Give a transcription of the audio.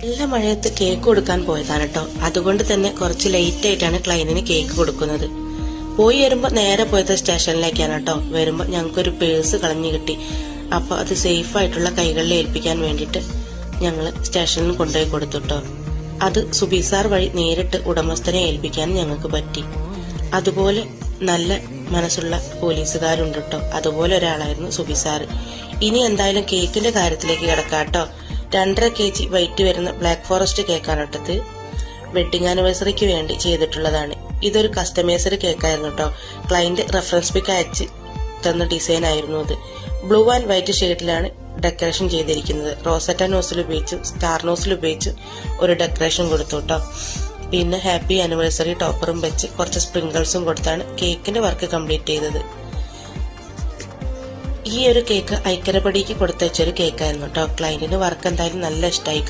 നല്ല മഴയത്ത് കേക്ക് കൊടുക്കാൻ പോയതാണ് കേട്ടോ. അതുകൊണ്ട് തന്നെ കുറച്ച് ലേറ്റ് ആയിട്ടാണ് ക്ലൈനിന് കേക്ക് കൊടുക്കുന്നത്. പോയി വരുമ്പോൾ നേരെ പോയത് സ്റ്റേഷനിലേക്കാണ് കേട്ടോ. വരുമ്പോ ഞങ്ങൾക്കൊരു പേഴ്സ് കളഞ്ഞു കിട്ടി. അപ്പോൾ അത് സേഫ് ആയിട്ടുള്ള കൈകളിൽ ഏൽപ്പിക്കാൻ വേണ്ടിയിട്ട് ഞങ്ങൾ സ്റ്റേഷനിൽ കൊണ്ടുപോയി കൊടുത്തു കേട്ടോ. അത് സുബിസാർ വഴി നേരിട്ട് ഉടമസ്ഥനെ ഏൽപ്പിക്കാൻ ഞങ്ങൾക്ക് പറ്റി. അതുപോലെ നല്ല മനസ്സുള്ള പോലീസുകാരുണ്ട് കേട്ടോ. അതുപോലെ ഒരാളായിരുന്നു സുബിസാർ ഇനി എന്തായാലും കേക്കിന്റെ കാര്യത്തിലേക്ക് കിടക്കാം കേട്ടോ. രണ്ടര കെ ജി വെയിറ്റ് വരുന്ന ബ്ലാക്ക് ഫോറസ്റ്റ് കേക്കാണ് കേട്ടത്. വെഡിങ് ആനിവേഴ്സറിക്ക് വേണ്ടി ചെയ്തിട്ടുള്ളതാണ്. ഇതൊരു കസ്റ്റമൈസ്ഡ് കേക്കായിരുന്നു കേട്ടോ ക്ലയന്റ് റെഫറൻസ് പിക്ക് അയച്ച് തന്ന ഡിസൈൻ ആയിരുന്നു അത്. ബ്ലൂ ആൻഡ് വൈറ്റ് ഷെയ്ഡിലാണ് ഡെക്കറേഷൻ ചെയ്തിരിക്കുന്നത്. റോസറ്റ നോസിൽ ഉപയോഗിച്ചും സ്റ്റാർ നോസിൽ ഉപയോഗിച്ചും ഒരു ഡെക്കറേഷൻ കൊടുത്തു കേട്ടോ പിന്നെ ഹാപ്പി ആനിവേഴ്സറി ടോപ്പറും വെച്ച് കുറച്ച് സ്പ്രിങ്കിൾസും കൊടുത്താണ് കേക്കിന്റെ വർക്ക് കംപ്ലീറ്റ് ചെയ്തത്. ഈ ഒരു കേക്ക് ഐക്കരപ്പടിക്ക് കൊടുത്തയച്ചൊരു കേക്കായിരുന്നു കേട്ടോ ക്ലയന്റിന് വർക്ക് എന്തായാലും നല്ല ഇഷ്ടമായി